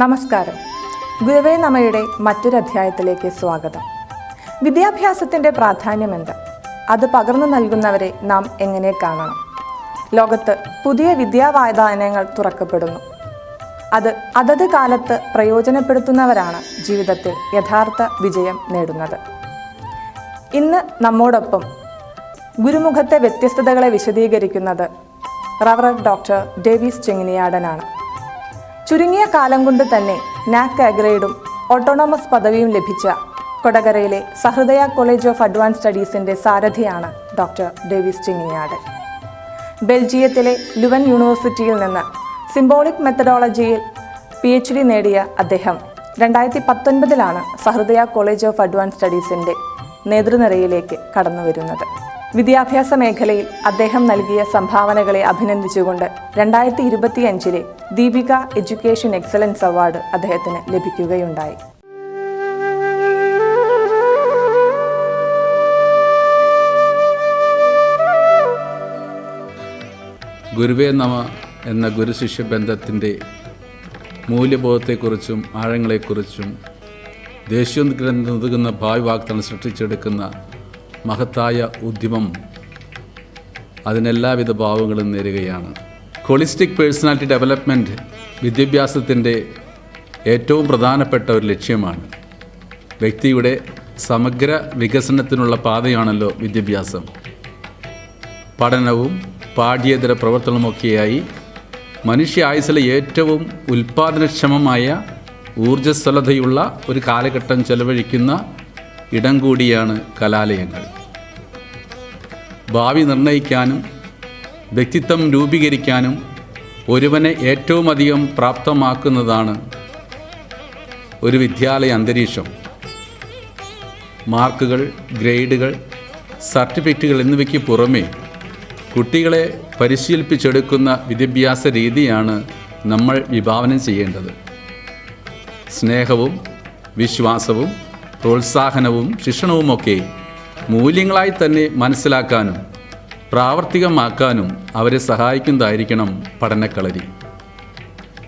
നമസ്കാരം. ഗുരുവേ നമയുടെ മറ്റൊരു അധ്യായത്തിലേക്ക് സ്വാഗതം. വിദ്യാഭ്യാസത്തിന്റെ പ്രാധാന്യം എന്ത്? അത് പകർന്നു നൽകുന്നവരെ നാം എങ്ങനെ കാണണം? ലോകത്ത് പുതിയ വിദ്യാവായതാനങ്ങൾ തുറക്കപ്പെടുന്നു. അത് അതത് കാലത്ത് പ്രയോജനപ്പെടുത്തുന്നവരാണ് ജീവിതത്തിൽ യഥാർത്ഥ വിജയം നേടുന്നത്. ഇന്ന് നമ്മോടൊപ്പം ഗുരുമുഖത്തെ വ്യത്യസ്തതകളെ വിശദീകരിക്കുന്നത് റവറ ഡോക്ടർ ഡേവിസ് ചെങ്ങിനിയാടനാണ്. ചുരുങ്ങിയ കാലം കൊണ്ട് തന്നെ നാക് അഗ്രേഡും ഓട്ടോണോമസ് പദവിയും ലഭിച്ച കൊടകരയിലെ സഹൃദയ കോളേജ് ഓഫ് അഡ്വാൻസ് സ്റ്റഡീസിന്റെ സാരഥിയാണ് ഡോക്ടർ ഡേവിസ് ചിങ്ങിയാട് ബെൽജിയത്തിലെ ലുവൻ യൂണിവേഴ്സിറ്റിയിൽ നിന്ന് സിംബോളിക് മെത്തഡോളജിയിൽ പി എച്ച് ഡി നേടിയ അദ്ദേഹം രണ്ടായിരത്തി പത്തൊൻപതിലാണ് സഹൃദയ കോളേജ് ഓഫ് അഡ്വാൻസ് സ്റ്റഡീസിന്റെ നേതൃനിരയിലേക്ക് കടന്നുവരുന്നത്. വിദ്യാഭ്യാസ മേഖലയിൽ അദ്ദേഹം നൽകിയ സംഭാവനകളെ അഭിനന്ദിച്ചുകൊണ്ട് രണ്ടായിരത്തി ഇരുപത്തിയഞ്ചിലെ ദീപിക എഡ്യൂക്കേഷൻ എക്സലൻസ് അവാർഡ് അദ്ദേഹത്തിന് ലഭിക്കുകയുണ്ടായി. ഗുരുവേ നമ എന്ന ഗുരുശിഷ്യ ബന്ധത്തിന്റെ മൂല്യബോധത്തെക്കുറിച്ചും ആഴങ്ങളെക്കുറിച്ചും ദേശീയോദ്ഗ്രന്ഥുന്ന ഭാവി വാഗ്ദാനം സൃഷ്ടിച്ചെടുക്കുന്ന മഹത്തായ ഉദ്യമം അതിനെല്ലാവിധ ഭാവങ്ങളും നേരുകയാണ്. ഹോളിസ്റ്റിക് പേഴ്സണാലിറ്റി ഡെവലപ്മെന്റ് വിദ്യാഭ്യാസത്തിന്റെ ഏറ്റവും പ്രധാനപ്പെട്ട ഒരു ലക്ഷ്യമാണ്. വ്യക്തിയുടെ സമഗ്ര വികസനത്തിനുള്ള പാതയാണല്ലോ വിദ്യാഭ്യാസം. പഠനവും പാഠ്യേതര പ്രവർത്തനവുമൊക്കെയായി മനുഷ്യ ആയുസിലെ ഏറ്റവും ഉൽപാദനക്ഷമമായ ഊർജസ്വലതയുള്ള ഒരു കാലഘട്ടം ചെലവഴിക്കുന്ന ഇടം കൂടിയാണ് കലാലയങ്ങൾ. ഭാവി നിർണയിക്കാനും വ്യക്തിത്വം രൂപീകരിക്കാനും ഒരുവനെ ഏറ്റവും അധികം പ്രാപ്തമാക്കുന്നതാണ് ഒരു വിദ്യാലയ അന്തരീക്ഷം. മാർക്കുകൾ ഗ്രേഡുകൾ സർട്ടിഫിക്കറ്റുകൾ എന്നിവയ്ക്ക് പുറമേ കുട്ടികളെ പരിശീലിപ്പിച്ചെടുക്കുന്ന വിദ്യാഭ്യാസ രീതിയാണ് നമ്മൾ വിഭാവനം ചെയ്യേണ്ടത്. സ്നേഹവും വിശ്വാസവും പ്രോത്സാഹനവും ശിക്ഷണവുമൊക്കെ മൂല്യങ്ങളായി തന്നെ മനസ്സിലാക്കാനും പ്രാവർത്തികമാക്കാനും അവരെ സഹായിക്കുന്നതായിരിക്കണം പഠനക്കളരി.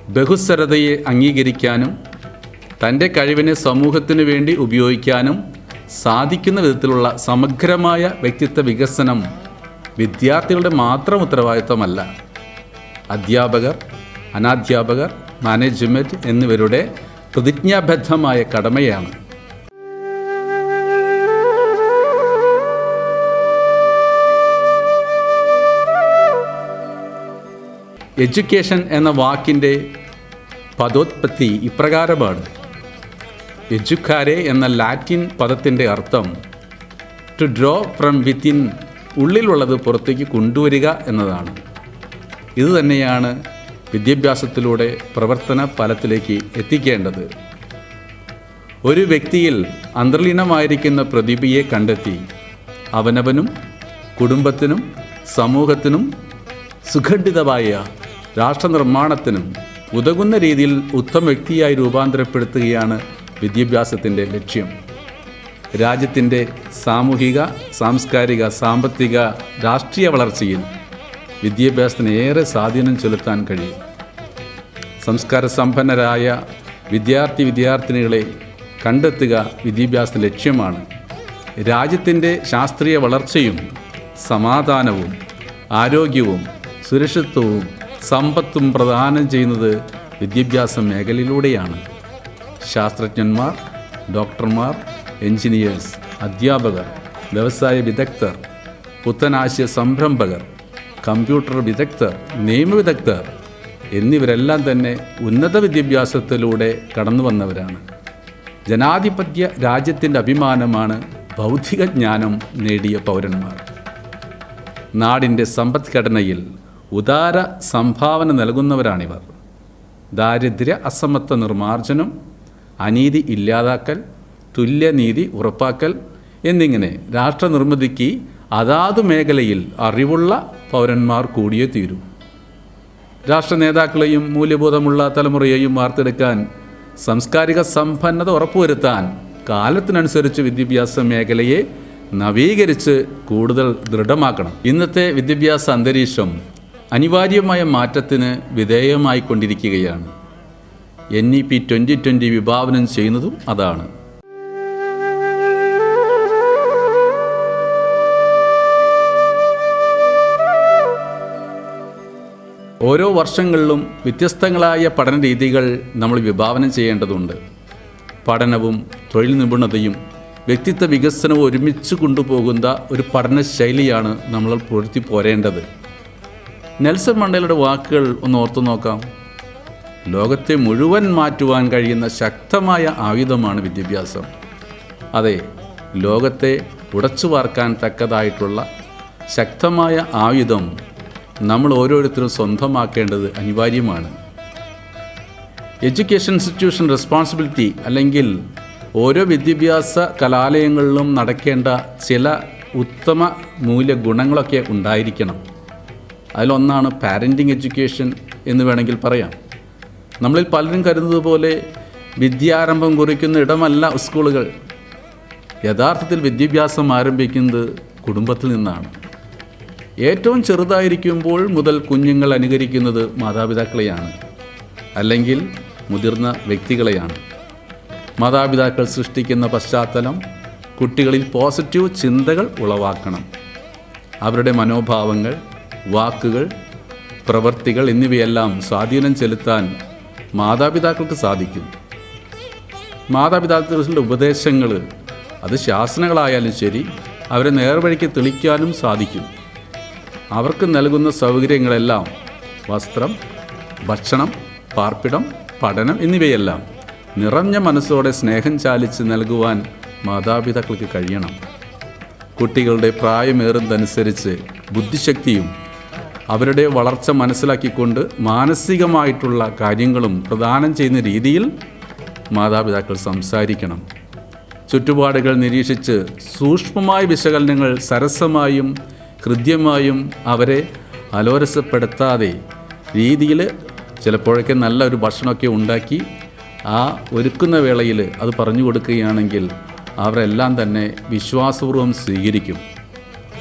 ബഹുസ്വരതയെ അംഗീകരിക്കാനും തന്റെ കഴിവിനെ സമൂഹത്തിനു വേണ്ടി ഉപയോഗിക്കാനും സാധിക്കുന്ന വിധത്തിലുള്ള സമഗ്രമായ വ്യക്തിത്വ വികസനം വിദ്യാർത്ഥികളുടെ മാത്രം ഉത്തരവാദിത്തമല്ല. അധ്യാപകർ അനാധ്യാപകർ മാനേജ്മെന്റ് എന്നിവരുടെ പ്രതിജ്ഞാബദ്ധമായ കടമയാണ്. എഡ്യൂക്കേഷൻ എന്ന വാക്കിന്റെ പദോത്പത്തി ഇപ്രകാരമാണ്. എജുക്കാരെ എന്ന ലാറ്റിൻ പദത്തിന്റെ അർത്ഥം ടു ഡ്രോ ഫ്രം വിത്തിൻ ഉള്ളിലുള്ളത് പുറത്തേക്ക് കൊണ്ടുവരിക എന്നതാണ്. ഇത് തന്നെയാണ് വിദ്യാഭ്യാസത്തിലൂടെ പ്രവർത്തന ഫലത്തിലേക്ക് എത്തിക്കേണ്ടത്. ഒരു വ്യക്തിയിൽ അന്തർലീനമായിരിക്കുന്ന പ്രതിഭയെ കണ്ടെത്തി. അവനവനും കുടുംബത്തിനും സമൂഹത്തിനും സുഖണ്ഡിതമായ രാഷ്ട്രനിർമ്മാണത്തിനും ഉതകുന്ന രീതിയിൽ ഉത്തമ വ്യക്തിയായി രൂപാന്തരപ്പെടുത്തുകയാണ് വിദ്യാഭ്യാസത്തിന്റെ ലക്ഷ്യം. രാജ്യത്തിന്റെ സാമൂഹിക സാംസ്കാരിക സാമ്പത്തിക രാഷ്ട്രീയ വളർച്ചയിൽ വിദ്യാഭ്യാസത്തിന് ഏറെ സ്വാധീനം ചെലുത്താൻ കഴിയും. സംസ്കാര സമ്പന്നരായ വിദ്യാർത്ഥി വിദ്യാർത്ഥിനികളെ കണ്ടെത്തുക വിദ്യാഭ്യാസ ലക്ഷ്യമാണ്. രാജ്യത്തിന്റെ ശാസ്ത്രീയ വളർച്ചയും സമാധാനവും ആരോഗ്യവും സുരക്ഷിതത്വവും സമ്പത്തും പ്രദാനം ചെയ്യുന്നത് വിദ്യാഭ്യാസ മേഖലയിലൂടെയാണ്. ശാസ്ത്രജ്ഞന്മാർ ഡോക്ടർമാർ എഞ്ചിനീയേഴ്സ് അധ്യാപകർ വ്യവസായ വിദഗ്ധർ പുത്തനാശയ സംരംഭകർ കമ്പ്യൂട്ടർ വിദഗ്ധർ നിയമവിദഗ്ധർ എന്നിവരെല്ലാം തന്നെ ഉന്നത വിദ്യാഭ്യാസത്തിലൂടെ കടന്നു വന്നവരാണ് ജനാധിപത്യ രാജ്യത്തിന്റെ അഭിമാനമാണ് ബൗദ്ധിക ജ്ഞാനം നേടിയ പൗരന്മാർ. നാടിന്റെ സമ്പദ്ഘടനയിൽ ഉദാര സംഭാവന നൽകുന്നവരാണിവർ. ദാരിദ്ര്യ അസമത്വ നിർമ്മാർജനം അനീതി ഇല്ലാതാക്കൽ തുല്യനീതി ഉറപ്പാക്കൽ എന്നിങ്ങനെ രാഷ്ട്രനിർമ്മിതിക്ക് അതാതു മേഖലയിൽ അറിവുള്ള പൗരന്മാർ കൂടിയേ തീരൂ. രാഷ്ട്ര നേതാക്കളെയും മൂല്യബോധമുള്ള തലമുറയെയും വാർത്തെടുക്കാൻ സാംസ്കാരിക സമ്പന്നത ഉറപ്പുവരുത്താൻ കാലത്തിനനുസരിച്ച് വിദ്യാഭ്യാസ മേഖലയെ നവീകരിച്ച് കൂടുതൽ ദൃഢമാക്കണം. ഇന്നത്തെ വിദ്യാഭ്യാസ അന്തരീക്ഷം അനിവാര്യമായ മാറ്റത്തിന് വിധേയമായിക്കൊണ്ടിരിക്കുകയാണ്. N E P twenty twenty വിഭാവനം ചെയ്യുന്നതും അതാണ്. ഓരോ വർഷങ്ങളിലും വ്യത്യസ്തങ്ങളായ പഠന രീതികൾ നമ്മൾ വിഭാവനം ചെയ്യേണ്ടതുണ്ട്. പഠനവും തൊഴിൽ നിപുണതയും വ്യക്തിത്വ വികസനവും ഒരുമിച്ച് കൊണ്ടുപോകുന്ന ഒരു പഠന ശൈലിയാണ് നമ്മൾ പൊരുത്തി പോരേണ്ടത്. നെൽസൺ മണ്ടേലയുടെ വാക്കുകൾ ഒന്ന് ഓർത്തു നോക്കാം. ലോകത്തെ മുഴുവൻ മാറ്റുവാൻ കഴിയുന്ന ശക്തമായ ആയുധമാണ് വിദ്യാഭ്യാസം. അതെ ലോകത്തെ ഉടച്ചു വാർക്കാൻ തക്കതായിട്ടുള്ള ശക്തമായ ആയുധം നമ്മൾ ഓരോരുത്തരും സ്വന്തമാക്കേണ്ടത് അനിവാര്യമാണ്. എഡ്യൂക്കേഷൻ ഇൻസ്റ്റിറ്റ്യൂഷൻ റെസ്പോൺസിബിലിറ്റി അല്ലെങ്കിൽ ഓരോ വിദ്യാഭ്യാസ കലാലയങ്ങളിലും നടക്കേണ്ട ചില ഉത്തമ മൂല്യഗുണങ്ങളൊക്കെ ഉണ്ടായിരിക്കണം. അതിലൊന്നാണ് പാരന്റിങ് എഡ്യൂക്കേഷൻ എന്ന് വേണമെങ്കിൽ പറയാം. നമ്മളിൽ പലരും കരുതുന്നത് പോലെ വിദ്യാരംഭം കുറിക്കുന്ന ഇടമല്ല സ്കൂളുകൾ. യഥാർത്ഥത്തിൽ വിദ്യാഭ്യാസം ആരംഭിക്കുന്നത് കുടുംബത്തിൽ നിന്നാണ്. ഏറ്റവും ചെറുതായിരിക്കുമ്പോൾ മുതൽ കുഞ്ഞുങ്ങൾ അനുകരിക്കുന്നത് മാതാപിതാക്കളെയാണ്. അല്ലെങ്കിൽ മുതിർന്ന വ്യക്തികളെയാണ്. മാതാപിതാക്കൾ സൃഷ്ടിക്കുന്ന പശ്ചാത്തലം കുട്ടികളിൽ പോസിറ്റീവ് ചിന്തകൾ ഉളവാക്കണം. അവരുടെ മനോഭാവങ്ങൾ വാക്കുകൾ പ്രവൃത്തികൾ എന്നിവയെല്ലാം സ്വാധീനം ചെലുത്താൻ മാതാപിതാക്കൾക്ക് സാധിക്കും. മാതാപിതാക്കളുടെ ഉപദേശങ്ങൾ അത് ശാസനകളായാലും ശരി അവരെ നേർവഴിക്ക് തെളിക്കാനും സാധിക്കും. അവർക്ക് നൽകുന്ന സൗകര്യങ്ങളെല്ലാം വസ്ത്രം ഭക്ഷണം പാർപ്പിടം പഠനം എന്നിവയെല്ലാം നിറഞ്ഞ മനസ്സോടെ സ്നേഹം ചാലിച്ച് നൽകുവാൻ മാതാപിതാക്കൾക്ക് കഴിയണം. കുട്ടികളുടെ പ്രായമേറുന്നതനുസരിച്ച് ബുദ്ധിശക്തിയും അവരുടെ വളർച്ച മനസ്സിലാക്കിക്കൊണ്ട് മാനസികമായിട്ടുള്ള കാര്യങ്ങളും പ്രദാനം ചെയ്യുന്ന രീതിയിൽ മാതാപിതാക്കൾ സംസാരിക്കണം. ചുറ്റുപാടുകൾ നിരീക്ഷിച്ച് സൂക്ഷ്മമായ വിശകലനങ്ങൾ സരസമായും ഹൃദ്യമായും അവരെ അലോരസപ്പെടുത്താതെ രീതിയിൽ ചിലപ്പോഴൊക്കെ നല്ല ഒരു ഭക്ഷണമൊക്കെ ഉണ്ടാക്കി ആ ഒരുക്കുന്ന വേളയിൽ അത് പറഞ്ഞു കൊടുക്കുകയാണെങ്കിൽ അവരെല്ലാം തന്നെ വിശ്വാസപൂർവം സ്വീകരിക്കും.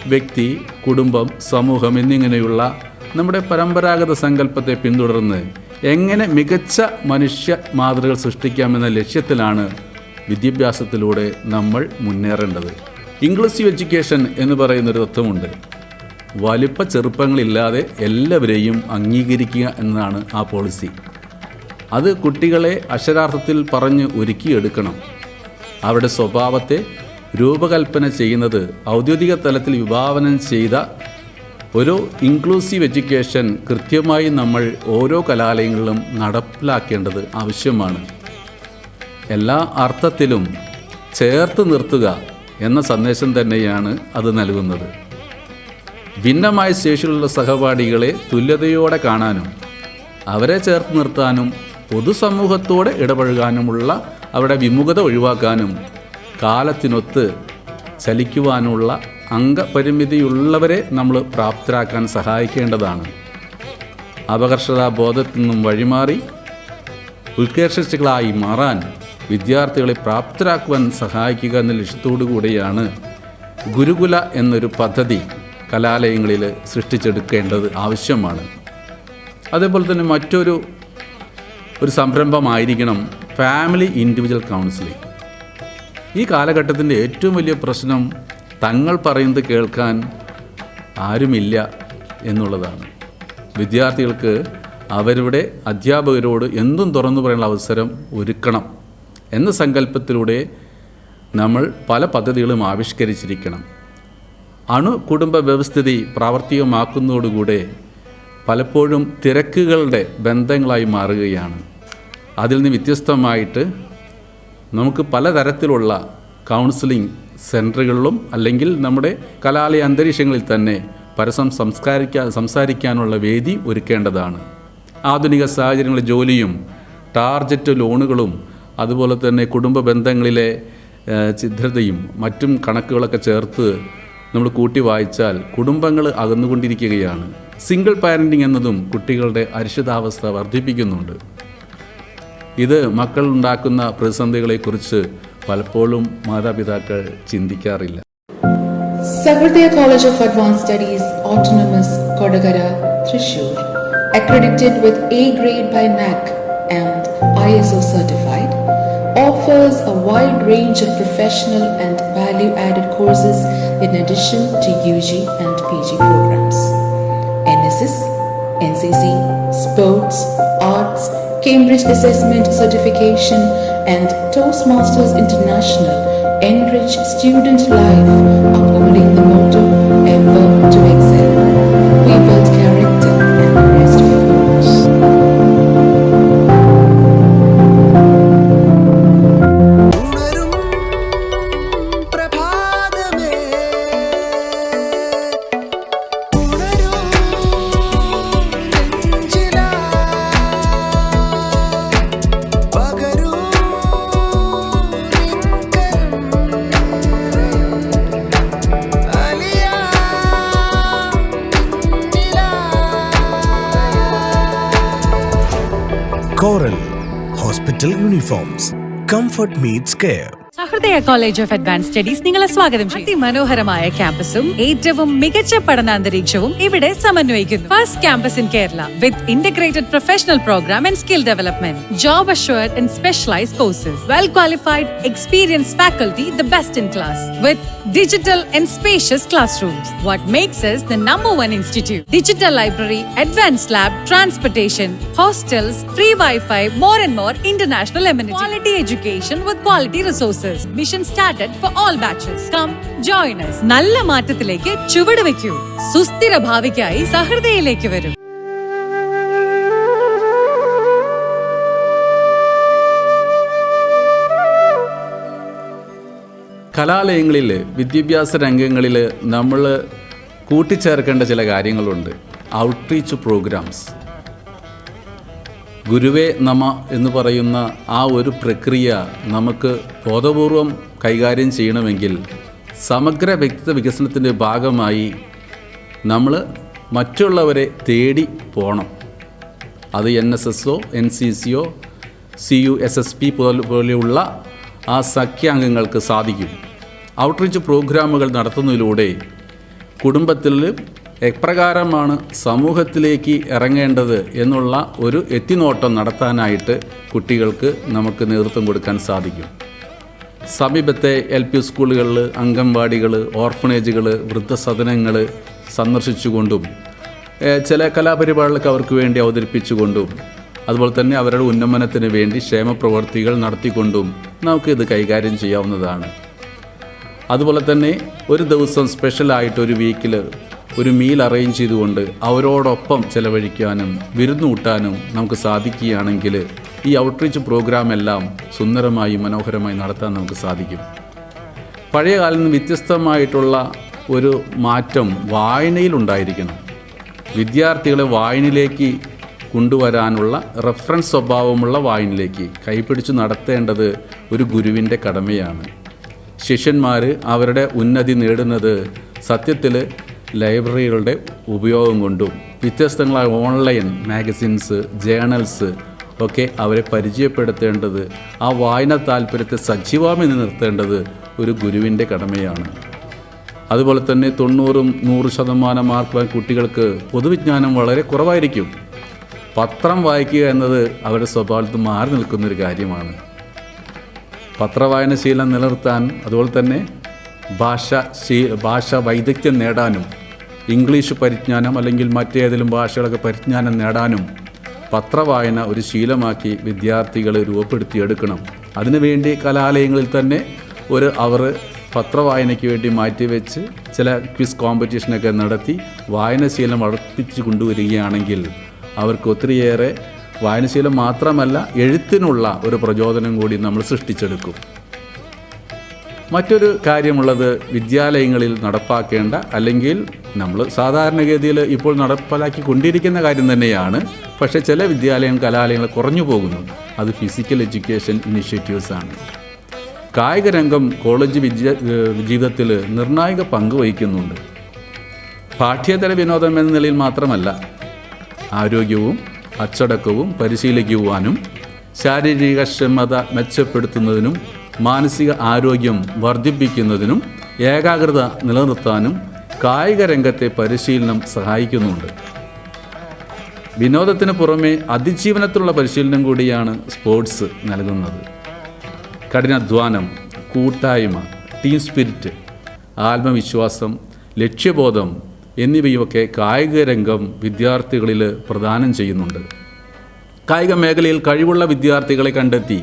വ്യക്തി കുടുംബം സമൂഹം എന്നിങ്ങനെയുള്ള നമ്മുടെ പരമ്പരാഗത സങ്കല്പത്തെ പിന്തുടർന്ന് എങ്ങനെ മികച്ച മനുഷ്യ മാതൃകൾ സൃഷ്ടിക്കാമെന്ന ലക്ഷ്യത്തിലാണ് വിദ്യാഭ്യാസത്തിലൂടെ നമ്മൾ മുന്നേറേണ്ടത്. ഇൻക്ലൂസീവ് എഡ്യൂക്കേഷൻ എന്ന് പറയുന്നൊരു തത്വമുണ്ട്. വലിപ്പ ചെറുപ്പങ്ങളില്ലാതെ എല്ലാവരെയും അംഗീകരിക്കുക എന്നതാണ് ആ പോളിസി അത് കുട്ടികളെ അക്ഷരാർത്ഥത്തിൽ പറഞ്ഞ് ഒരുക്കിയെടുക്കണം. അവരുടെ സ്വഭാവത്തെ രൂപകൽപ്പന ചെയ്യുന്നത് ഔദ്യോഗിക തലത്തിൽ വിഭാവനം ചെയ്ത ഒരു ഇൻക്ലൂസീവ് എഡ്യൂക്കേഷൻ കൃത്യമായി നമ്മൾ ഓരോ കലാലയങ്ങളിലും നടപ്പിലാക്കേണ്ടത് ആവശ്യമാണ്. എല്ലാ അർത്ഥത്തിലും ചേർത്ത് നിർത്തുക എന്ന സന്ദേശം തന്നെയാണ് അത് നൽകുന്നത്. ഭിന്നമായ ശേഷിയുള്ള സഹപാഠികളെ തുല്യതയോടെ കാണാനും അവരെ ചേർത്ത് നിർത്താനും പൊതുസമൂഹത്തോടെ ഇടപഴകാനുമുള്ള അവരുടെ വിമുഖത ഒഴിവാക്കാനും കാലത്തിനൊത്ത് ചലിക്കുവാനുള്ള അംഗപരിമിതിയുള്ളവരെ നമ്മൾ പ്രാപ്തരാക്കാൻ സഹായിക്കേണ്ടതാണ്. അപകർഷതാ ബോധത്തിൽ നിന്നും വഴിമാറി ഉത്കർഷിച്ചുകളായി മാറാൻ വിദ്യാർത്ഥികളെ പ്രാപ്തരാക്കുവാൻ സഹായിക്കുക എന്ന ലക്ഷ്യത്തോടു കൂടിയാണ് ഗുരുകുല എന്നൊരു പദ്ധതി കലാലയങ്ങളിൽ സൃഷ്ടിച്ചെടുക്കേണ്ടത് ആവശ്യമാണ്. അതേപോലെ തന്നെ മറ്റൊരു ഒരു സംരംഭമായിരിക്കണം ഫാമിലി ഇൻഡിവിജ്വൽ കൗൺസിലിംഗ്. ഈ കാലഘട്ടത്തിന്റെ ഏറ്റവും വലിയ പ്രശ്നം തങ്ങൾ പറയുന്നത് കേൾക്കാൻ ആരുമില്ല എന്നുള്ളതാണ്. വിദ്യാർത്ഥികൾക്ക് അവരുടെ അധ്യാപകരോട് എന്തും തുറന്നു പറയാനുള്ള അവസരം ഒരുക്കണം എന്ന സങ്കല്പത്തിലൂടെ നമ്മൾ പല പദ്ധതികളും ആവിഷ്കരിച്ചിരിക്കണം. അണു കുടുംബ വ്യവസ്ഥിതി പ്രാവർത്തികമാക്കുന്നതോടുകൂടെ പലപ്പോഴും തിരക്കുകളുടെ ബന്ധങ്ങളായി മാറുകയാണ്. അതിൽ നിന്ന് വ്യത്യസ്തമായിട്ട് നമുക്ക് പലതരത്തിലുള്ള കൗൺസിലിംഗ് സെന്ററുകളിലും അല്ലെങ്കിൽ നമ്മുടെ കലാലയ അന്തരീക്ഷങ്ങളിൽ തന്നെ പരസ്പരം സംസ്കാരിക്കാൻ സംസാരിക്കാനുള്ള വേദി ഒരുക്കേണ്ടതാണ്. ആധുനിക സാഹചര്യങ്ങളിലെ ജോലിയും ടാർജറ്റ് ലോണുകളും അതുപോലെ തന്നെ കുടുംബ ബന്ധങ്ങളിലെ ഛിദ്രതയും മറ്റും കണക്കുകളൊക്കെ ചേർത്ത് നമ്മൾ കൂട്ടി വായിച്ചാൽ കുടുംബങ്ങൾ അകന്നുകൊണ്ടിരിക്കുകയാണ്. സിംഗിൾ പാരന്റിങ് എന്നതും കുട്ടികളുടെ അരിശിതാവസ്ഥ വർദ്ധിപ്പിക്കുന്നുണ്ട്. ഇത് മക്കൾ ഉണ്ടാക്കുന്ന പ്രതിസന്ധികളെക്കുറിച്ച് പലപ്പോഴും മാതാപിതാക്കൾ ചിന്തിക്കാറില്ല Saharthya College of Advanced Studies, Autonomous, Kodagara, Thrissur. Accredited with A grade by NAC and ISO certified, offers a wide range of professional and value added courses in addition to UG and PG programs. NSS, NCC, sports, arts, Cambridge Assessment Certification, and Toastmasters International enrich student life, upholding the Hospital comfort Comfort care. Sahrdaya college of advance studies നിങ്ങളെ സ്വാഗതം ചെയ്യും. അതിമനോഹരമായ ക്യാമ്പസും ഏറ്റവും മികച്ച പഠനാന്തരീക്ഷവും ഇവിടെ സമന്വയിക്കുന്നു. First campus in Kerala with integrated professional programme and skill development job assured and specialised courses well qualified experience faculty the best in class with digital and spacious classrooms. What makes us the number one institute? Digital library, advanced lab, transportation, hostels, free Wi-Fi, more and more international amenities. Quality education with quality resources. Mission started for all batches. Come join us. നല്ല മാറ്റത്തിലേക്ക് ചുവട് വെക്കൂ സുസ്ഥിര ഭാവിക്കായി സഹൃദയിലേക്ക് വരൂ കലാലയങ്ങളിൽ വിദ്യാഭ്യാസ രംഗങ്ങളിൽ നമ്മൾ കൂട്ടിച്ചേർക്കേണ്ട ചില കാര്യങ്ങളുണ്ട്. ഔട്ട്റീച്ച് പ്രോഗ്രാംസ് ഗുരുവേ നമ എന്ന് പറയുന്ന ആ ഒരു പ്രക്രിയ നമുക്ക് ബോധപൂർവം കൈകാര്യം ചെയ്യണമെങ്കിൽ സമഗ്ര വ്യക്തിത്വ വികസനത്തിന്റെ ഭാഗമായി നമ്മൾ മറ്റുള്ളവരെ തേടി പോകണം അത് എൻ എസ് എസ്സോ എൻ സി സിയോ C U S S P പോലെയുള്ള ആ സഖ്യാംഗങ്ങൾക്ക് സാധിക്കും. ഔട്ട്റീച്ച് പ്രോഗ്രാമുകൾ നടത്തുന്നതിലൂടെ കുടുംബത്തിൽ എപ്രകാരമാണ് സമൂഹത്തിലേക്ക് ഇറങ്ങേണ്ടത് എന്നുള്ള ഒരു എത്തിനോട്ടം നടത്താനായിട്ട് കുട്ടികൾക്ക് നമുക്ക് നേതൃത്വം കൊടുക്കാൻ സാധിക്കും. സമീപത്തെ എൽ പി സ്കൂളുകളിൽ അംഗൻവാടികൾ ഓർഫണേജുകൾ വൃദ്ധസദനങ്ങൾ സന്ദർശിച്ചുകൊണ്ടും ചില കലാപരിപാടികൾക്ക് അവർക്ക് വേണ്ടി അവതരിപ്പിച്ചുകൊണ്ടും അതുപോലെ തന്നെ അവരുടെ ഉന്നമനത്തിന് വേണ്ടി ക്ഷേമപ്രവർത്തികൾ നടത്തിക്കൊണ്ടും നമുക്ക് ഇത് കൈകാര്യം ചെയ്യാവുന്നതാണ്. അതുപോലെ തന്നെ ഒരു ദിവസം സ്പെഷ്യലായിട്ട് ഒരു വീക്കിൽ ഒരു മീൽ അറേഞ്ച് ചെയ്തുകൊണ്ട് അവരോടൊപ്പം ചെലവഴിക്കാനും വിരുന്ന് കൂട്ടാനും നമുക്ക് സാധിക്കുകയാണെങ്കിൽ ഈ ഔട്ട്റീച്ച് പ്രോഗ്രാം എല്ലാം സുന്ദരമായി മനോഹരമായി നടത്താൻ നമുക്ക് സാധിക്കും. പഴയ കാലത്ത് വ്യത്യസ്തമായിട്ടുള്ള ഒരു മാറ്റം വായനയിലുണ്ടായിരിക്കണം വിദ്യാർത്ഥികളെ വായനയിലേക്ക് കൊണ്ടുവരാനുള്ള റെഫറൻസ് സ്വഭാവമുള്ള വായനയിലേക്ക് കൈപിടിച്ച് നടത്തേണ്ടത് ഒരു ഗുരുവിന്റെ കടമയാണ്. ശിഷ്യന്മാർ അവരുടെ ഉന്നതി നേടുന്നത് സത്യത്തിൽ ലൈബ്രറികളുടെ ഉപയോഗം കൊണ്ടും വ്യത്യസ്തങ്ങളായ ഓൺലൈൻ മാഗസിൻസ് ജേണൽസ് ഒക്കെ അവരെ പരിചയപ്പെടുത്തേണ്ടത് ആ വായന താല്പര്യത്തെ സജീവമായി നിർത്തേണ്ടത് ഒരു ഗുരുവിന്റെ കടമയാണ്. അതുപോലെ തന്നെ തൊണ്ണൂറും നൂറ് ശതമാനം മാർക്ക് കുട്ടികൾക്ക് പൊതുവിജ്ഞാനം വളരെ കുറവായിരിക്കും. പത്രം വായിക്കുക എന്നത് അവരുടെ സ്വഭാവത്തിൽ മാറി നിൽക്കുന്നൊരു കാര്യമാണ്. പത്രവായനശീലം നിലനിർത്താൻ അതുപോലെ തന്നെ ഭാഷ ശീ ഭാഷ വൈദഗ്ധ്യം നേടാനും ഇംഗ്ലീഷ് പരിജ്ഞാനം അല്ലെങ്കിൽ മറ്റേതെങ്കിലും ഭാഷകളൊക്കെ പരിജ്ഞാനം നേടാനും പത്രവായന ഒരു ശീലമാക്കി വിദ്യാർത്ഥികൾ രൂപപ്പെടുത്തിയെടുക്കണം. അതിനുവേണ്ടി കലാലയങ്ങളിൽ തന്നെ ഒരു അവർ പത്രവായനയ്ക്ക് വേണ്ടി മാറ്റിവെച്ച് ചില ക്വിസ് കോമ്പറ്റീഷനൊക്കെ നടത്തി വായനശീലം വളർത്തിച്ചു കൊണ്ടുവരികയാണെങ്കിൽ അവർക്ക് ഒത്തിരിയേറെ വായനശീലം മാത്രമല്ല എഴുത്തിനുള്ള ഒരു പ്രചോദനം കൂടി നമ്മൾ സൃഷ്ടിച്ചെടുക്കും. മറ്റൊരു കാര്യമുള്ളത് വിദ്യാലയങ്ങളിൽ നടപ്പാക്കേണ്ട അല്ലെങ്കിൽ നമ്മൾ സാധാരണഗതിയിൽ ഇപ്പോൾ നടപ്പിലാക്കി കൊണ്ടിരിക്കുന്ന കാര്യം തന്നെയാണ്. പക്ഷേ ചില വിദ്യാലയങ്ങൾ കലാലയങ്ങൾ കുറഞ്ഞു പോകുന്നു അത് ഫിസിക്കൽ എഡ്യൂക്കേഷൻ ഇനിഷ്യേറ്റീവ്സാണ് കായിക രംഗം കോളേജ് വിദ്യ ജീവിതത്തിൽ നിർണായക പങ്ക് വഹിക്കുന്നുണ്ട്. പാഠ്യേതര വിനോദം എന്ന നിലയിൽ മാത്രമല്ല ആരോഗ്യവും അച്ചടക്കവും പരിശീലിക്കുവാനും ശാരീരിക ക്ഷമത മെച്ചപ്പെടുത്തുന്നതിനും മാനസിക ആരോഗ്യം വർദ്ധിപ്പിക്കുന്നതിനും ഏകാഗ്രത നിലനിർത്താനും കായിക രംഗത്തെ പരിശീലനം സഹായിക്കുന്നുണ്ട്. വിനോദത്തിന് പുറമെ അതിജീവനത്തിലുള്ള പരിശീലനം കൂടിയാണ് സ്പോർട്സ് നൽകുന്നത്. കഠിനാധ്വാനം കൂട്ടായ്മ ടീം സ്പിരിറ്റ് ആത്മവിശ്വാസം ലക്ഷ്യബോധം എന്നിവയൊക്കെ കായിക രംഗം വിദ്യാർത്ഥികളിൽ പ്രദാനം ചെയ്യുന്നുണ്ട്. കായിക മേഖലയിൽ കഴിവുള്ള വിദ്യാർത്ഥികളെ കണ്ടെത്തി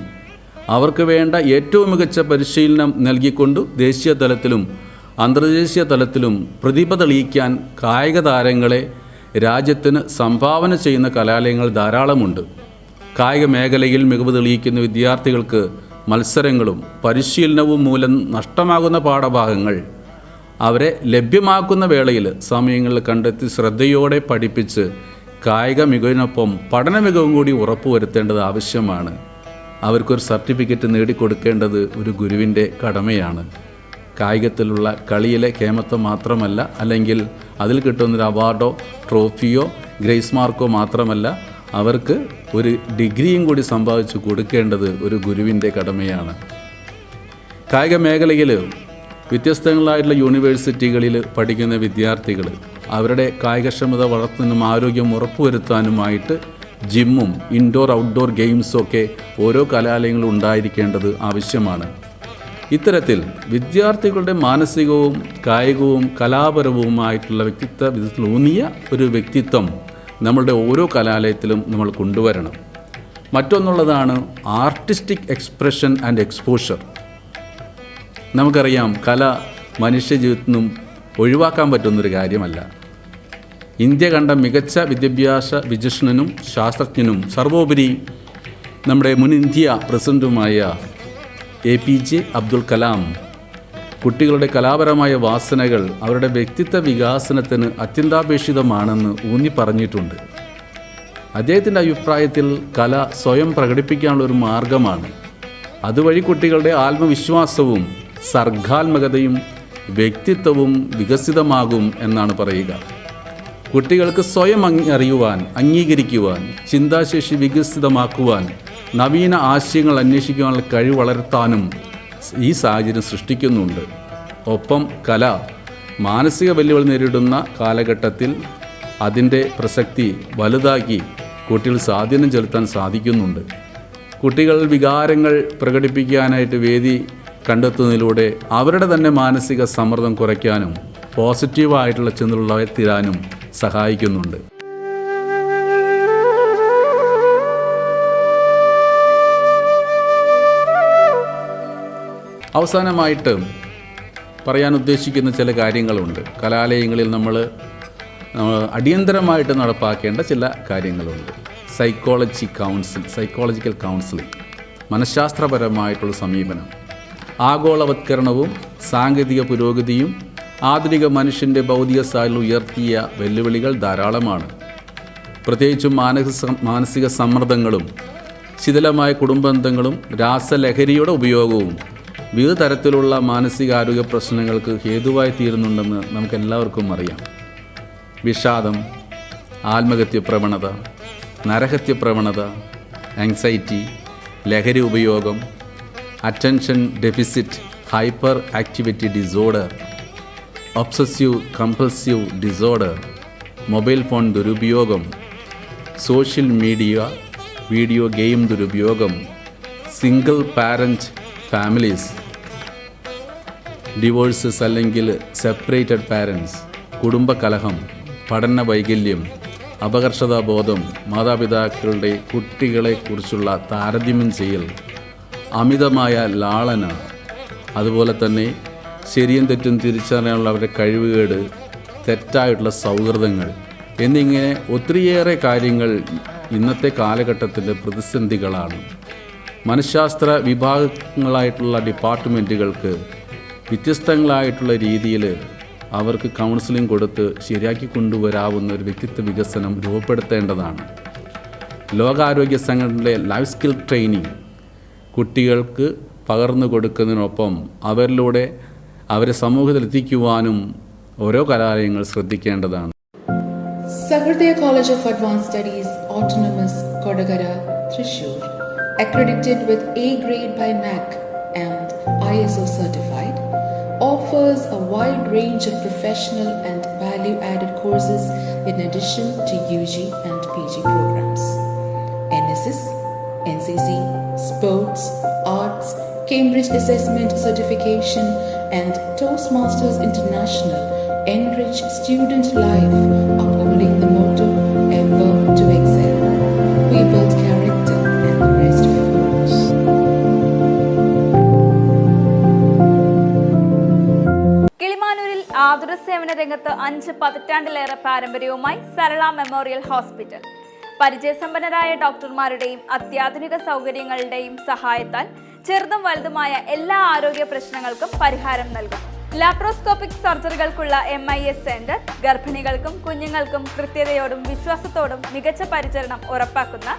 അവർക്ക് വേണ്ട ഏറ്റവും മികച്ച പരിശീലനം നൽകിക്കൊണ്ട് ദേശീയ തലത്തിലും അന്തർദേശീയ തലത്തിലും പ്രതിഭ തെളിയിക്കാൻ കായിക താരങ്ങളെ രാജ്യത്തിന് സംഭാവന ചെയ്യുന്ന കലാലയങ്ങൾ ധാരാളമുണ്ട്. കായിക മേഖലയിൽ മികവ് തെളിയിക്കുന്ന വിദ്യാർത്ഥികൾക്ക് മത്സരങ്ങളും പരിശീലനവും മൂലം നഷ്ടമാകുന്ന പാഠഭാഗങ്ങൾ അവരെ ലഭ്യമാക്കുന്ന വേളയിൽ സമയങ്ങളിൽ കണ്ടെത്തി ശ്രദ്ധയോടെ പഠിപ്പിച്ച് കായിക മികവിനൊപ്പം പഠന മികവും കൂടി ഉറപ്പുവരുത്തേണ്ടത് ആവശ്യമാണ്. അവർക്കൊരു സർട്ടിഫിക്കറ്റ് നേടിക്കൊടുക്കേണ്ടത് ഒരു ഗുരുവിന്റെ കടമയാണ്. കായികത്തിലുള്ള കളിയിലെ കേമത്വം മാത്രമല്ല അല്ലെങ്കിൽ അതിൽ കിട്ടുന്നൊരു അവാർഡോ ട്രോഫിയോ ഗ്രേസ് മാർക്കോ മാത്രമല്ല അവർക്ക് ഒരു ഡിഗ്രിയും കൂടി സമ്പാദിച്ചു കൊടുക്കേണ്ടത് ഒരു ഗുരുവിന്റെ കടമയാണ്. കായിക മേഖലയിൽ വ്യത്യസ്തങ്ങളായിട്ടുള്ള യൂണിവേഴ്സിറ്റികളിൽ പഠിക്കുന്ന വിദ്യാർത്ഥികൾ അവരുടെ കായികക്ഷമത വളർത്തുന്നതിനും ആരോഗ്യം ഉറപ്പുവരുത്താനുമായിട്ട് ജിമ്മും ഇൻഡോർ ഔട്ട്ഡോർ ഗെയിംസും ഒക്കെ ഓരോ കലാലയങ്ങളും ഉണ്ടായിരിക്കേണ്ടത് ആവശ്യമാണ്. ഇത്തരത്തിൽ വിദ്യാർത്ഥികളുടെ മാനസികവും കായികവും കലാപരവുമായിട്ടുള്ള വ്യക്തിത്വ വിധത്തിലൂന്നിയ ഒരു വ്യക്തിത്വം നമ്മളുടെ ഓരോ കലാലയത്തിലും നമ്മൾ കൊണ്ടുവരണം. മറ്റൊന്നുള്ളതാണ് ആർട്ടിസ്റ്റിക് എക്സ്പ്രഷൻ ആൻഡ് എക്സ്പോഷർ. നമുക്കറിയാം കല മനുഷ്യ ജീവിതത്തിൽ നിന്നും ഒഴിവാക്കാൻ പറ്റുന്നൊരു കാര്യമല്ല. ഇന്ത്യ കണ്ട മികച്ച വിദ്യാഭ്യാസ വിചക്ഷണനും ശാസ്ത്രജ്ഞനും സർവോപരി നമ്മുടെ മുൻ ഇന്ത്യ പ്രസിഡന്റുമായ A P J Abdul Kalam കുട്ടികളുടെ കലാപരമായ വാസനകൾ അവരുടെ വ്യക്തിത്വ വികാസനത്തിന് അത്യന്താപേക്ഷിതമാണെന്ന് ഊന്നി പറഞ്ഞിട്ടുണ്ട്. അദ്ദേഹത്തിന്റെ അഭിപ്രായത്തിൽ കല സ്വയം പ്രകടിപ്പിക്കാനുള്ള ഒരു മാർഗമാണ്. അതുവഴി കുട്ടികളുടെ ആത്മവിശ്വാസവും സർഗാത്മകതയും വ്യക്തിത്വവും വികസിതമാകും എന്നാണ് പറയുക. കുട്ടികൾക്ക് സ്വയം അറിയുവാൻ അംഗീകരിക്കുവാൻ ചിന്താശേഷി വികസിതമാക്കുവാൻ നവീന ആശയങ്ങൾ അന്വേഷിക്കുവാനുള്ള കഴിവ് വളർത്താനും ഈ സാഹചര്യം സൃഷ്ടിക്കുന്നുണ്ട്. ഒപ്പം കല മാനസിക വെല്ലുവിളി നേരിടുന്ന കാലഘട്ടത്തിൽ അതിന്റെ പ്രസക്തി വലുതാക്കി കുട്ടികൾ സ്വാധീനം ചെലുത്താൻ സാധിക്കുന്നുണ്ട്. കുട്ടികൾ വികാരങ്ങൾ പ്രകടിപ്പിക്കാനായിട്ട് വേദി കണ്ടെത്തുന്നതിലൂടെ അവരുടെ തന്നെ മാനസിക സമ്മർദ്ദം കുറയ്ക്കാനും പോസിറ്റീവായിട്ടുള്ള ചിന്തകളെ തീരാനും സഹായിക്കുന്നുണ്ട്. അവസാനമായിട്ട് പറയാൻ ഉദ്ദേശിക്കുന്ന ചില കാര്യങ്ങളുണ്ട്. കലാലയങ്ങളിൽ നമ്മൾ അടിയന്തരമായിട്ട് നടപ്പാക്കേണ്ട ചില കാര്യങ്ങളുണ്ട്. സൈക്കോളജി കൗൺസിൽ സൈക്കോളജിക്കൽ കൗൺസിലിംഗ് മനഃശാസ്ത്രപരമായിട്ടുള്ള സമീപനം. ആഗോളവത്കരണവും സാങ്കേതിക പുരോഗതിയും ആധുനിക മനുഷ്യന്റെ ഭൗതിക സാലിൽ ഉയർത്തിയ വെല്ലുവിളികൾ ധാരാളമാണ്. പ്രത്യേകിച്ചും മാനസിക മാനസിക സമ്മർദ്ദങ്ങളും ശിഥിലമായ കുടുംബന്ധങ്ങളും രാസലഹരിയുടെ ഉപയോഗവും വിവിധ തരത്തിലുള്ള മാനസികാരോഗ്യ പ്രശ്നങ്ങൾക്ക് ഹേതുവായി തീരുന്നുണ്ടെന്ന് നമുക്കെല്ലാവർക്കും അറിയാം. വിഷാദം ആത്മഹത്യ പ്രവണത നരഹത്യ പ്രവണത ആങ്സൈറ്റി ലഹരി ഉപയോഗം attention deficit hyper activity disorder obsessive compulsive disorder mobile phone ദുരുപയോഗം സോഷ്യൽ മീഡിയ വീഡിയോ ഗെയിം ദുരുപയോഗം സിംഗിൾ പാരന്റ് ഫാമിലീസ് ഡിവോഴ്സസ് അല്ലെങ്കിൽ സെപ്പറേറ്റഡ് പാരൻസ് കുടുംബകലഹം പഠന വൈകല്യം അപകർഷതാബോധം മാതാപിതാക്കളുടെ കുട്ടികളെക്കുറിച്ചുള്ള താരതമ്യം ചെയ്യൽ. അമിതമായ ലാളന അതുപോലെ തന്നെ ശരിയും തെറ്റും തിരിച്ചറിയാനുള്ള അവരുടെ കഴിവുകേട് തെറ്റായിട്ടുള്ള സൗഹൃദങ്ങൾ എന്നിങ്ങനെ ഒത്തിരിയേറെ കാര്യങ്ങൾ ഇന്നത്തെ കാലഘട്ടത്തിന്റെ പ്രതിസന്ധികളാണ്. മനഃശാസ്ത്ര വിഭാഗങ്ങളായിട്ടുള്ള ഡിപ്പാർട്ട്മെന്റുകൾക്ക് വ്യത്യസ്തങ്ങളായിട്ടുള്ള രീതിയിൽ അവർക്ക് കൗൺസിലിംഗ് കൊടുത്ത് ശരിയാക്കി കൊണ്ടുവരാവുന്ന ഒരു വ്യക്തിത്വ വികസനം രൂപപ്പെടുത്തേണ്ടതാണ്. ലോകാരോഗ്യ സംഘടനയുടെ ലൈഫ് സ്കിൽ ട്രെയിനിങ് കുട്ടികൾക്ക് പകർന്നു കൊടുക്കുന്നതിനൊപ്പം അവരിലൂടെ അവരെ സമൂഹത്തിലെത്തിക്കുവാനും ഓരോ കലാലയങ്ങൾ ശ്രദ്ധിക്കേണ്ടതാണ് Sahardaya College of Advanced Studies, Autonomous, Kodagara, Thrissur, accredited with A grade by NAC and ISO certified, offers a wide range of professional and value added courses in addition to UG and PG programs. NSS, NCC, Sports, Arts, Cambridge Assessment Certification, and Toastmasters International enrich student life, upholding the motto Ever to Excel. We build character, and the rest follows. കിളിമാനൂരിൽ ആതുര സേവന രംഗത്ത് അഞ്ച് പതിറ്റാണ്ടിലേറെ പാരമ്പര്യവുമായി Sarala memorial hospital പരിചയസമ്പന്നരായ ഡോക്ടർമാരുടെയും അത്യാധുനിക സൗകര്യങ്ങളുടെയും സഹായത്താൽ ചെറുതും വലുതുമായ എല്ലാ ആരോഗ്യ പ്രശ്നങ്ങൾക്കും പരിഹാരം നൽകും. ലാപ്രോസ്കോപ്പിക് സർജറികൾക്കുള്ള എം ഐ എസ് സെന്റർ ഗർഭിണികൾക്കും കുഞ്ഞുങ്ങൾക്കും കൃത്യതയോടും വിശ്വാസത്തോടും മികച്ച പരിചരണം ഉറപ്പാക്കുന്ന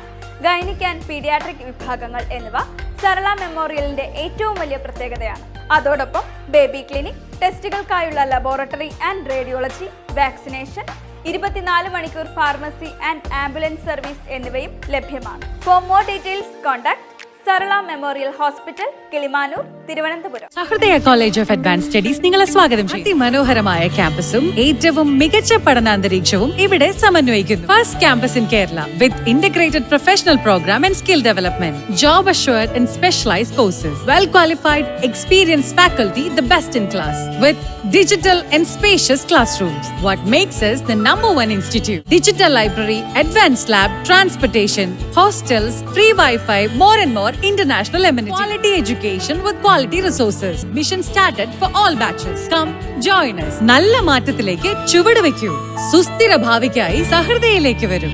ഗൈനിക് ആൻഡ് പീഡിയാട്രിക് വിഭാഗങ്ങൾ എന്നിവ സരള മെമ്മോറിയലിന്റെ ഏറ്റവും വലിയ പ്രത്യേകതയാണ്. അതോടൊപ്പം ബേബി ക്ലിനിക് ടെസ്റ്റുകൾക്കായുള്ള ലബോറട്ടറി ആൻഡ് റേഡിയോളജി വാക്സിനേഷൻ ഇരുപത്തിനാല് മണിക്കൂർ ഫാർമസി ആൻഡ് ആംബുലൻസ് സർവീസ് എന്നിവയും ലഭ്യമാണ്. For more details contact Sarala memorial hospital Kilimanoor Thiruvananthapuram Sahrdaya college of advance studies നിങ്ങളെ സ്വാഗതം ചെയ്യും അതിമനോഹരമായ ക്യാമ്പസും ഏറ്റവും മികച്ച പഠനാന്തരീക്ഷവും ഇവിടെ സമന്വയിക്കുന്നു first campus in Kerala with integrated professional programme and skill development job assured in specialised courses well qualified experience faculty the best in class with digital and spacious classrooms. What makes us the number one institute? Digital library, advanced lab, transportation, hostels, free Wi-Fi, more and more international amenities. Education with resources. Mission started for all batches. Come join us. നല്ല മാറ്റത്തിലേക്ക് ചുവട് വയ്ക്കൂ സുസ്ഥിര ഭാവിക്കായി സഹൃദയിലേക്ക് വരും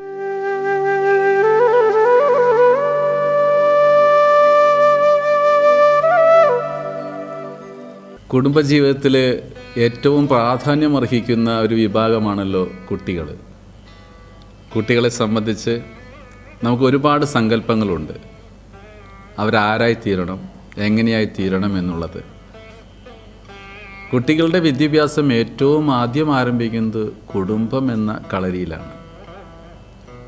കുടുംബജീവിതത്തിൽ ഏറ്റവും പ്രാധാന്യമർഹിക്കുന്ന ഒരു വിഭാഗമാണല്ലോ കുട്ടികൾ കുട്ടികളെ സംബന്ധിച്ച് നമുക്ക് ഒരുപാട് സങ്കല്പങ്ങളുണ്ട് അവരാരായി തീരണം എങ്ങനെയായി തീരണം എന്നുള്ളത്. കുട്ടികളുടെ വിദ്യാഭ്യാസം ഏറ്റവും ആദ്യം ആരംഭിക്കുന്നത് കുടുംബം എന്ന കളരിയിലാണ്.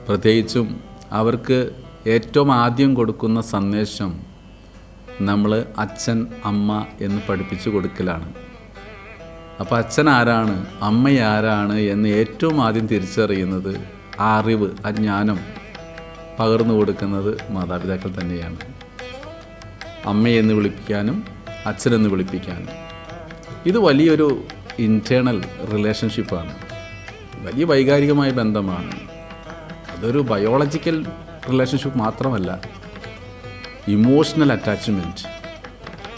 പ്രത്യേകിച്ചും അവർക്ക് ഏറ്റവും ആദ്യം കൊടുക്കുന്ന സന്ദേശം നമ്മൾ അച്ഛൻ അമ്മ എന്ന് പഠിപ്പിച്ചു കൊടുക്കലാണ്. അപ്പോൾ അച്ഛൻ ആരാണ് അമ്മ ആരാണ് എന്ന് ഏറ്റവും ആദ്യം തിരിച്ചറിയുന്നത് ആ അറിവ് ആ ജ്ഞാനം പകർന്നു കൊടുക്കുന്നത് മാതാപിതാക്കൾ തന്നെയാണ്. അമ്മയെന്ന് വിളിപ്പിക്കാനും അച്ഛനെന്ന് വിളിപ്പിക്കാനും. ഇത് വലിയൊരു ഇന്റേണൽ റിലേഷൻഷിപ്പാണ് വലിയ വൈകാരികമായ ബന്ധമാണ്. അതൊരു ബയോളജിക്കൽ റിലേഷൻഷിപ്പ് മാത്രമല്ല ഇമോഷണൽ അറ്റാച്ച്മെന്റ്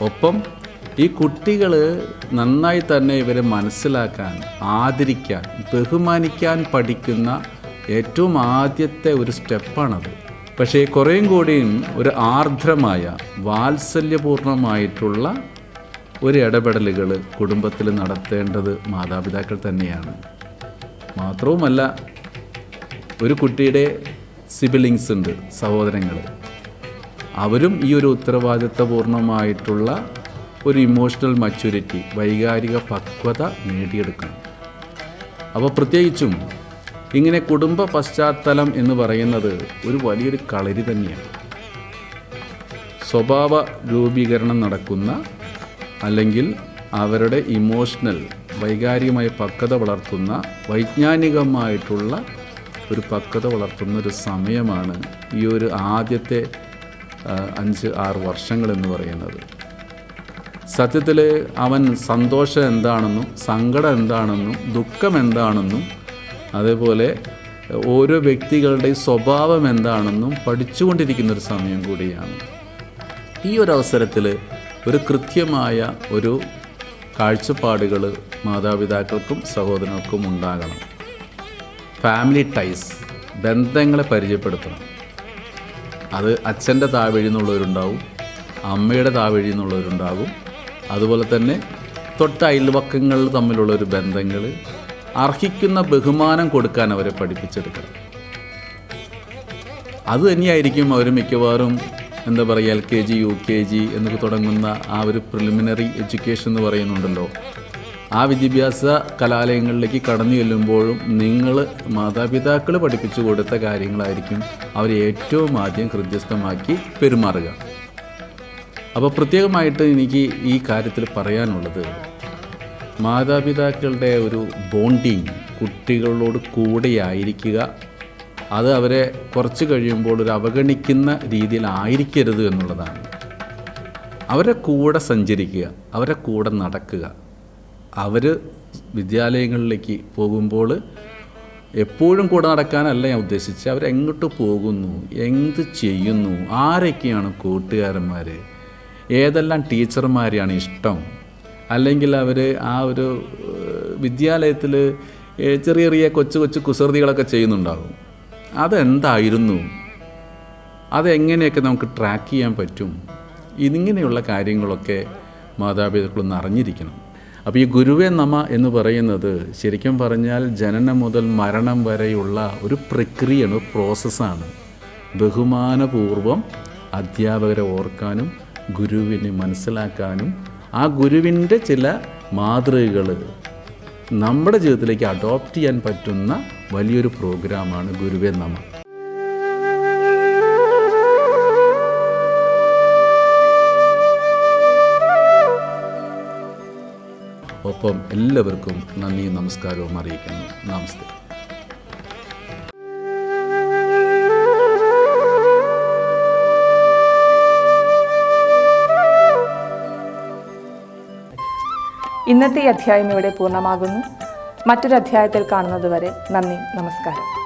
ഒപ്പം ഈ കുട്ടികൾ നന്നായി തന്നെ ഇവരെ മനസ്സിലാക്കാൻ ആദരിക്കാൻ ബഹുമാനിക്കാൻ പഠിക്കുന്ന ഏറ്റവും ആദ്യത്തെ ഒരു സ്റ്റെപ്പാണത്. പക്ഷേ കുറേയും കൂടിയും ഒരു ആർദ്രമായ വാത്സല്യപൂർണമായിട്ടുള്ള ഒരു ഇടപെടലുകൾ കുടുംബത്തിൽ നടത്തേണ്ടത് മാതാപിതാക്കൾ തന്നെയാണ്. മാത്രവുമല്ല ഒരു കുട്ടിയുടെ സിബിലിങ്സ് ഉണ്ട് സഹോദരങ്ങൾ അവരും ഈ ഒരു ഉത്തരവാദിത്വപൂർണമായിട്ടുള്ള ഒരു ഇമോഷണൽ മച്യൂരിറ്റി വൈകാരിക പക്വത നേടിയെടുക്കണം. അപ്പോൾ പ്രത്യേകിച്ചും ഇങ്ങനെ കുടുംബ പശ്ചാത്തലം എന്ന് പറയുന്നത് ഒരു വലിയൊരു കളരി തന്നെയാണ്. സ്വഭാവ രൂപീകരണം നടക്കുന്ന അല്ലെങ്കിൽ അവരുടെ ഇമോഷണൽ വൈകാരികമായ പക്വത വളർത്തുന്ന വൈജ്ഞാനികമായിട്ടുള്ള ഒരു പക്വത വളർത്തുന്ന ഒരു സമയമാണ് ഈ ഒരു ആദ്യത്തെ അഞ്ച് ആറ് വർഷങ്ങൾ എന്ന് പറയുന്നത്. സത്യത്തിൽ അവൻ സന്തോഷം എന്താണെന്നും സങ്കടം എന്താണെന്നും ദുഃഖം എന്താണെന്നും അതേപോലെ ഓരോ വ്യക്തികളുടെ സ്വഭാവം എന്താണെന്നും പഠിച്ചുകൊണ്ടിരിക്കുന്ന ഒരു സമയം കൂടിയാണ്. ഈ ഒരു അവസരത്തിൽ ഒരു കൃത്യമായ ഒരു കാഴ്ചപ്പാടുകൾ മാതാപിതാക്കൾക്കും സഹോദരങ്ങൾക്കും ഉണ്ടാകണം. ഫാമിലി ടൈസ് ബന്ധങ്ങളെ പരിചയപ്പെടുത്തണം. അത് അച്ഛന്റെ താവഴി എന്നുള്ളവരുണ്ടാവും അമ്മയുടെ താവഴി എന്നുള്ളവരുണ്ടാകും അതുപോലെ തന്നെ തൊട്ട അയൽവക്കങ്ങൾ തമ്മിലുള്ള ഒരു ബന്ധങ്ങൾ അർഹിക്കുന്ന ബഹുമാനം കൊടുക്കാൻ അവരെ പഠിപ്പിച്ചെടുക്കണം. അത് തന്നെയായിരിക്കും അവർ മിക്കവാറും എന്താ പറയുക L K G U K G എന്നൊക്കെ തുടങ്ങുന്ന ആ ഒരു പ്രിലിമിനറി എഡ്യൂക്കേഷൻ എന്ന് പറയുന്നുണ്ടല്ലോ. ആ വിദ്യാഭ്യാസ കലാലയങ്ങളിലേക്ക് കടന്നു ചെല്ലുമ്പോഴും നിങ്ങൾ മാതാപിതാക്കൾ പഠിപ്പിച്ചു കൊടുത്ത കാര്യങ്ങളായിരിക്കും അവർ ഏറ്റവും ആദ്യം ഹൃദ്യസ്ഥമാക്കി പെരുമാറുക. അപ്പോൾ പ്രത്യേകമായിട്ട് എനിക്ക് ഈ കാര്യത്തിൽ പറയാനുള്ളത് മാതാപിതാക്കളുടെ ഒരു ബോണ്ടിങ് കുട്ടികളോട് കൂടെയായിരിക്കുക. അത് അവരെ കുറച്ച് കഴിയുമ്പോൾ ഒരു അവഗണിക്കുന്ന രീതിയിലായിരിക്കരുത് എന്നുള്ളതാണ്. അവരെ കൂടെ സഞ്ചരിക്കുക അവരെ കൂടെ നടക്കുക. അവർ വിദ്യാലയങ്ങളിലേക്ക് പോകുമ്പോൾ എപ്പോഴും കൂടെ നടക്കാനല്ല ഞാൻ ഉദ്ദേശിച്ചത്. അവരെങ്ങോട്ട് പോകുന്നു എന്ത് ചെയ്യുന്നു ആരൊക്കെയാണ് കൂട്ടുകാരന്മാർ ഏതെല്ലാം ടീച്ചർമാരെയാണ് ഇഷ്ടം അല്ലെങ്കിൽ അവർ ആ ഒരു വിദ്യാലയത്തിൽ ചെറിയ ചെറിയ കൊച്ചു കൊച്ചു കുസൃതികളൊക്കെ ചെയ്യുന്നുണ്ടാകും. അതെന്തായിരുന്നു? അതെങ്ങനെയൊക്കെ നമുക്ക് ട്രാക്ക് ചെയ്യാൻ പറ്റും? ഇതിങ്ങനെയുള്ള കാര്യങ്ങളൊക്കെ മാതാപിതാക്കളൊന്ന് അറിഞ്ഞിരിക്കണം. അപ്പോൾ ഈ ഗുരുവേ നമ എന്ന് പറയുന്നത് ശരിക്കും പറഞ്ഞാൽ ജനനം മുതൽ മരണം വരെയുള്ള ഒരു പ്രക്രിയയാണ് ഒരു പ്രോസസ്സാണ് ബഹുമാനപൂർവം അധ്യാപകരെ ഓർക്കാനും ഗുരുവിനെ മനസ്സിലാക്കാനും ആ ഗുരുവിന്റെ ചില മാതൃകകൾ നമ്മുടെ ജീവിതത്തിലേക്ക് അഡോപ്റ്റ് ചെയ്യാൻ പറ്റുന്ന വലിയൊരു പ്രോഗ്രാമാണ് ഗുരുവേ നമ. ഒപ്പം എല്ലാവർക്കും നന്ദിയും നമസ്കാരവും അറിയിക്കുന്നു. നമസ്തേ. ഇന്നത്തെ ഈ അധ്യായം ഇവിടെ പൂർണമാകുന്നു. മറ്റൊരു അധ്യായത്തിൽ കാണുന്നതുവരെ നന്ദി നമസ്കാരം.